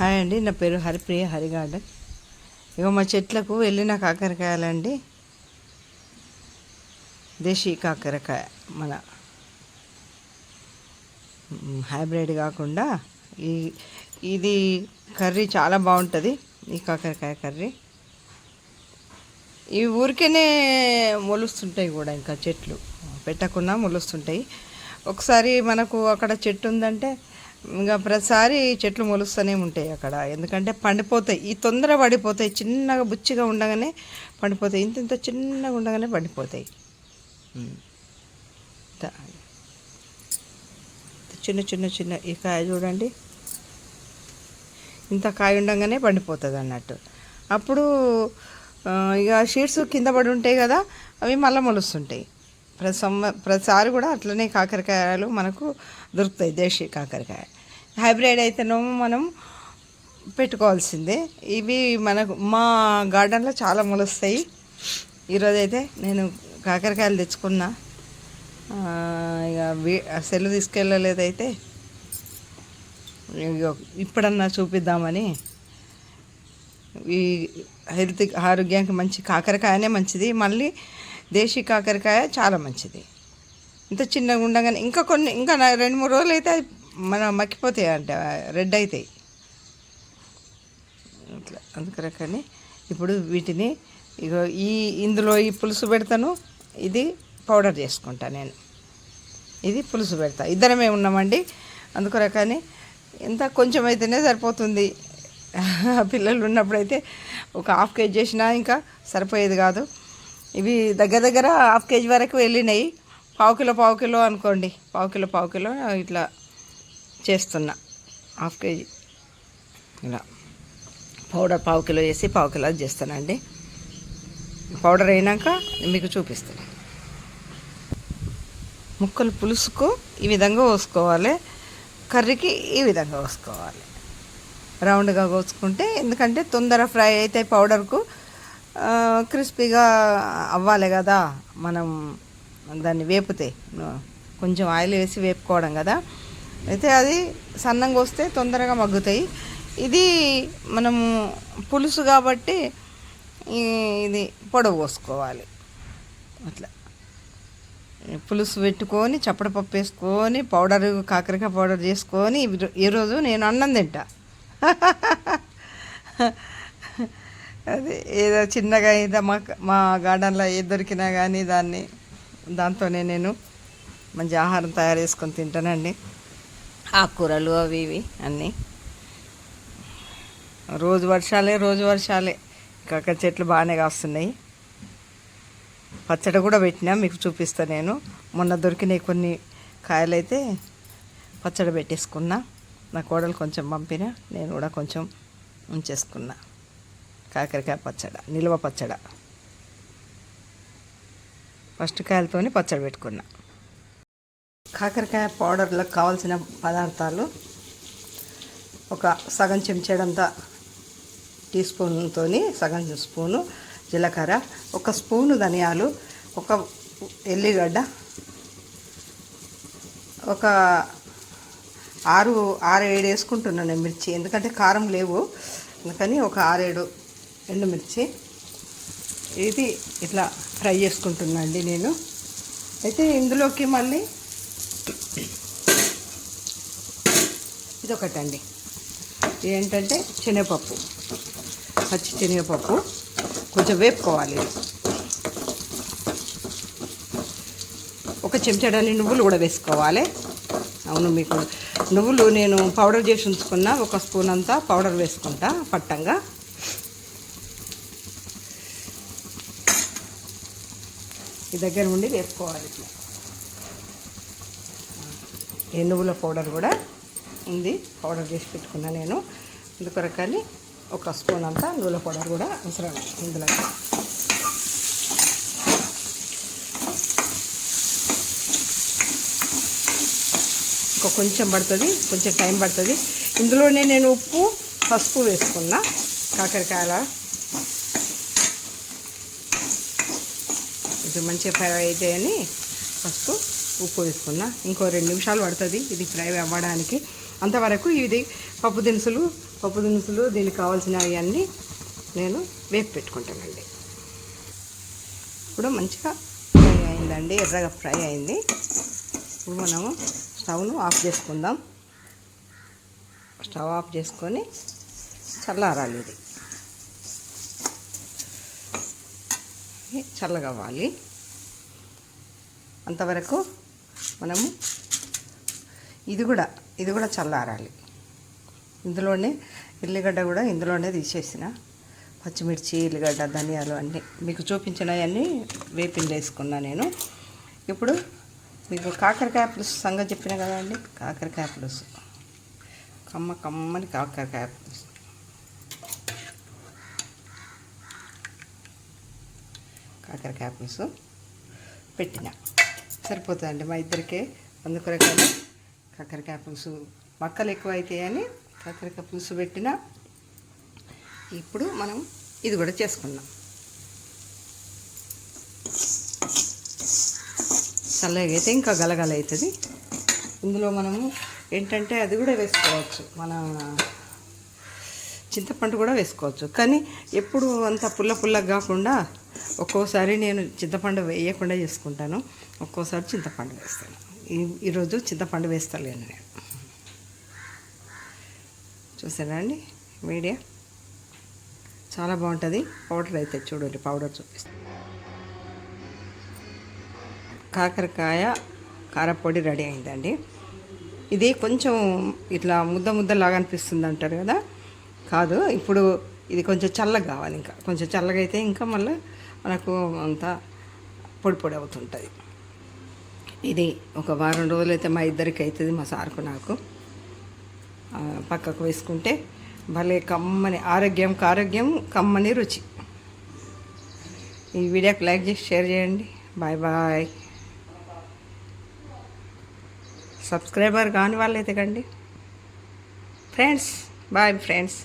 Hi అండి నా పేరు హరిప్రియ హరిగార్డెన్. ఇక మా చెట్లకు వెళ్ళిన కాకరకాయలండి. దేశీ కాకరకాయ మన హైబ్రిడ్ కాకుండా ఈ ఇది కర్రీ చాలా బాగుంటుంది ఈ కాకరకాయ కర్రీ. ఈ ఊరికేనే మొలుస్తుంటాయి కూడా ఇంకా చెట్లు పెట్టకుండా మొలుస్తుంటాయి. ఒకసారి మనకు అక్కడ చెట్టు ఉందంటే ఇంకా ప్రతిసారి చెట్లు మొలుస్తూనే ఉంటాయి అక్కడ. ఎందుకంటే పండిపోతాయి. ఈ తొందర పడిపోతాయి. చిన్నగా బుచ్చిగా ఉండగానే పండిపోతాయి. ఇంత ఇంత చిన్నగా ఉండగానే పండిపోతాయి. చిన్న చిన్న చిన్న ఈ కాయ చూడండి. ఇంత కాయ ఉండగానే పండిపోతుంది అన్నట్టు. అప్పుడు ఇక షీట్స్ కింద పడి ఉంటాయి కదా అవి మళ్ళీ మొలుస్తుంటాయి. ప్రతి సంవ ప్రతిసారి కూడా అట్లనే కాకరకాయలు మనకు దొరుకుతాయి దేశీ కాకరకాయ. హైబ్రిడ్ అయితేనేమో మనం పెట్టుకోవాల్సిందే. ఇవి మనకు మా గార్డెన్లో చాలా మొలుస్తాయి. ఈరోజు అయితే నేను కాకరకాయలు తెచ్చుకున్నా. ఇక వీ- తీసుకెళ్ళలేదైతే ఇగో ఇప్పుడన్నా చూపిద్దామని. ఈ హెల్త్ ఆరోగ్యానికి మంచి కాకరకాయనే మంచిది. మళ్ళీ దేశీ కాకరకాయ చాలా మంచిది. ఇంత చిన్నగా ఉండగానే ఇంకా కొన్ని ఇంకా రెండు మూడు రోజులు అయితే మన మక్కిపోతాయి అంట రెడ్ అవుతాయి ఇట్లా అందుకని ఇప్పుడు వీటిని ఇగో ఈ ఇందులో ఈ పులుసు పెడతాను ఇది పౌడర్ చేసుకుంటా నేను. ఇది పులుసు పెడతా ఇద్దరమే ఉన్నామండి. అందుకొరకని ఎంత కొంచెం అయితేనే సరిపోతుంది. పిల్లలు ఉన్నప్పుడైతే ఒక హాఫ్ కేజీ చేసినా ఇంకా సరిపోయేది కాదు. ఇవి దగ్గర దగ్గర హాఫ్ కేజీ వరకు వెళ్ళినాయి. పావు కిలో పావు కిలో అనుకోండి. పావు కిలో పావు కిలో ఇట్లా చేస్తున్నా. Half KG. ఇలా. పౌడర్ పావు కిలో చేసి పావు కిలో చేస్తానండి పౌడర్ అయినాక మీకు చూపిస్తాను ముక్కలు పులుసుకు ఈ విధంగా కోసుకోవాలి. కర్రీకి ఈ విధంగా కోసుకోవాలి. రౌండ్గా కోసుకుంటే ఎందుకంటే తొందర ఫ్రై అయితే పౌడర్కు క్రిస్పీగా అవ్వాలి కదా. మనం దాన్ని వేపితే కొంచెం ఆయిల్ వేసి వేపుకోవడం కదా. అయితే అది సన్నంగా వస్తే తొందరగా మగ్గుతాయి. ఇది మనము పులుసు కాబట్టి ఇది పొడవు పోసుకోవాలి. అట్లా. పులుసు పెట్టుకొని చప్పడపప్పు వేసుకొని పౌడర్ కాకరకాయ పౌడర్ చేసుకొని ఈరోజు నేను అన్నం తింటా. అది ఏదో చిన్నగా ఏదో మా మా గార్డెన్లో ఏది దొరికినా కానీ దాన్ని దాంతోనే నేను మంచి ఆహారం తయారు చేసుకొని తింటానండి. ఆకుకూరలు అవి ఇవి అన్నీ. రోజు వర్షాలే రోజు వర్షాలే. కాక చెట్లు బాగానే కాస్తున్నాయి. పచ్చడి కూడా పెట్టినా మీకు చూపిస్తాను నేను. మొన్న దొరికినాయి కొన్ని కాయలైతే పచ్చడి పెట్టేసుకున్నా. నా కోడలు కొంచెం పంపిన నేను కూడా కొంచెం ఉంచేసుకున్నా. కాకరకాయ పచ్చడ నిల్వ పచ్చడ. ఫస్ట్ కాయలతోని పచ్చడి పెట్టుకున్నా. కాకరకాయ పౌడర్లకు కావాల్సిన పదార్థాలు ఒక సగం చెంచాడంతా టీ స్పూన్తో సగం స్పూను జీలకర్ర ఒక స్పూను ధనియాలు ఒక ఎల్లిగడ్డ ఒక ఆరు ఆరు ఏడు వేసుకుంటున్నాను మిర్చి. ఎందుకంటే కారం లేవు. అందుకని ఒక ఆరేడు ఎండుమిర్చి ఇది ఇట్లా ఫ్రై చేసుకుంటున్నాండి నేను. అయితే ఇందులోకి మళ్ళీ ఇదొకటండి. ఏంటంటే శనగపప్పు పచ్చి శనగపప్పు. కొంచెం వేపుకోవాలి. ఒక చెంచడాన్ని నువ్వులు కూడా వేసుకోవాలి. అవును మీకు నువ్వులు నేను పౌడర్ చేసి ఉంచుకున్న. ఒక స్పూన్ అంతా పౌడర్ వేసుకుంటా పట్టంగా. ఈ దగ్గర ఉండి వేసుకోవాలి ఇట్లా. నువ్వుల పౌడర్ కూడా ఉంది. పౌడర్ చేసి పెట్టుకున్నా నేను. అందుకొరకని ఒక స్పూన్ అంతా నువ్వుల పౌడర్ కూడా అవసరం ఇందులో. ఇంకా కొంచెం పడుతుంది. కొంచెం టైం పడుతుంది. ఇందులోనే నేను ఉప్పు పసుపు వేసుకున్నా. కాకరకాయల కొంచెం మంచిగా ఫ్రై అవుతాయని ఫస్ట్ ఉప్పు వేసుకున్నా. ఇంకో రెండు నిమిషాలు పడుతుంది ఇది ఫ్రై అవ్వడానికి. అంతవరకు ఇది పప్పు దినుసులు పప్పు దినుసులు దీనికి కావాల్సినవి అన్నీ నేను వేపు పెట్టుకుంటానండి ఇప్పుడు మంచిగా ఫ్రై అయిందండి ఎర్రగా ఫ్రై అయింది. ఇప్పుడు మనము స్టవ్ను ఆఫ్ చేసుకుందాం. స్టవ్ ఆఫ్ చేసుకొని చల్లారాలి ఇది. చల్లగవ్వాలి. అంతవరకు మనము ఇది కూడా ఇది కూడా చల్లారాలి. ఇందులోనే ఎల్లిగడ్డ కూడా ఇందులోనే తీసేసిన. పచ్చిమిర్చి ఎల్లిగడ్డ ధనియాలు అన్నీ మీకు చూపించినవన్నీ వేపిండి వేసుకున్నా నేను. ఇప్పుడు మీకు కాకరకాయ పులుసు సంగతి చెప్పిన కదండి కాకరకాయ పులుసు. కమ్మ కమ్మని కాకరకాయ పులుసు. కాకరకాయ పులుసు పెట్టిన. సరిపోతుందండి మా ఇద్దరికే. అందుకొరకని కాకరకాయ పులుసు మక్కలు ఎక్కువ అవుతాయని కాకరకాయ పులుసు పెట్టిన. ఇప్పుడు మనం ఇది కూడా చేసుకుందాం. చల్లగా అయితే ఇంకా గలగల అవుతుంది. ఇందులో మనము ఏంటంటే అది కూడా వేసుకోవచ్చు. మన చింతపండు కూడా వేసుకోవచ్చు. కానీ ఎప్పుడు అంత పుల్ల పుల్లగా కాకుండా ఒక్కోసారి నేను చింతపండు వేయకుండా చేసుకుంటాను. ఒక్కోసారి చింతపండు వేస్తాను. ఈ ఈరోజు చింతపండు వేస్తలేను నేను. చూసారా అండి? మీడియా? చాలా బాగుంటుంది. పౌడర్ అయితే చూడండి పౌడర్ చూపిస్తాను. కాకరకాయ కారపొడి రెడీ అయిందండి. ఇది కొంచెం ఇట్లా ముద్ద ముద్దలాగా అనిపిస్తుంది అంటారు కదా? కాదు ఇప్పుడు ఇది కొంచెం చల్లగా కావాలి ఇంకా. కొంచెం చల్లగా అయితే ఇంకా మళ్ళీ మనకు అంతా పొడి పొడి అవుతుంటుంది. ఇది ఒక వారం రోజులు అయితే మా ఇద్దరికి అవుతుంది మా సార్కు నాకు. పక్కకు వేసుకుంటే భలే కమ్మని ఆరోగ్యం ఆరోగ్యం కమ్మని రుచి. ఈ వీడియోకి లైక్ చేసి షేర్ చేయండి. Bye bye. సబ్స్క్రైబర్ కాని వాళ్ళైతే కండి. Friends boy friends.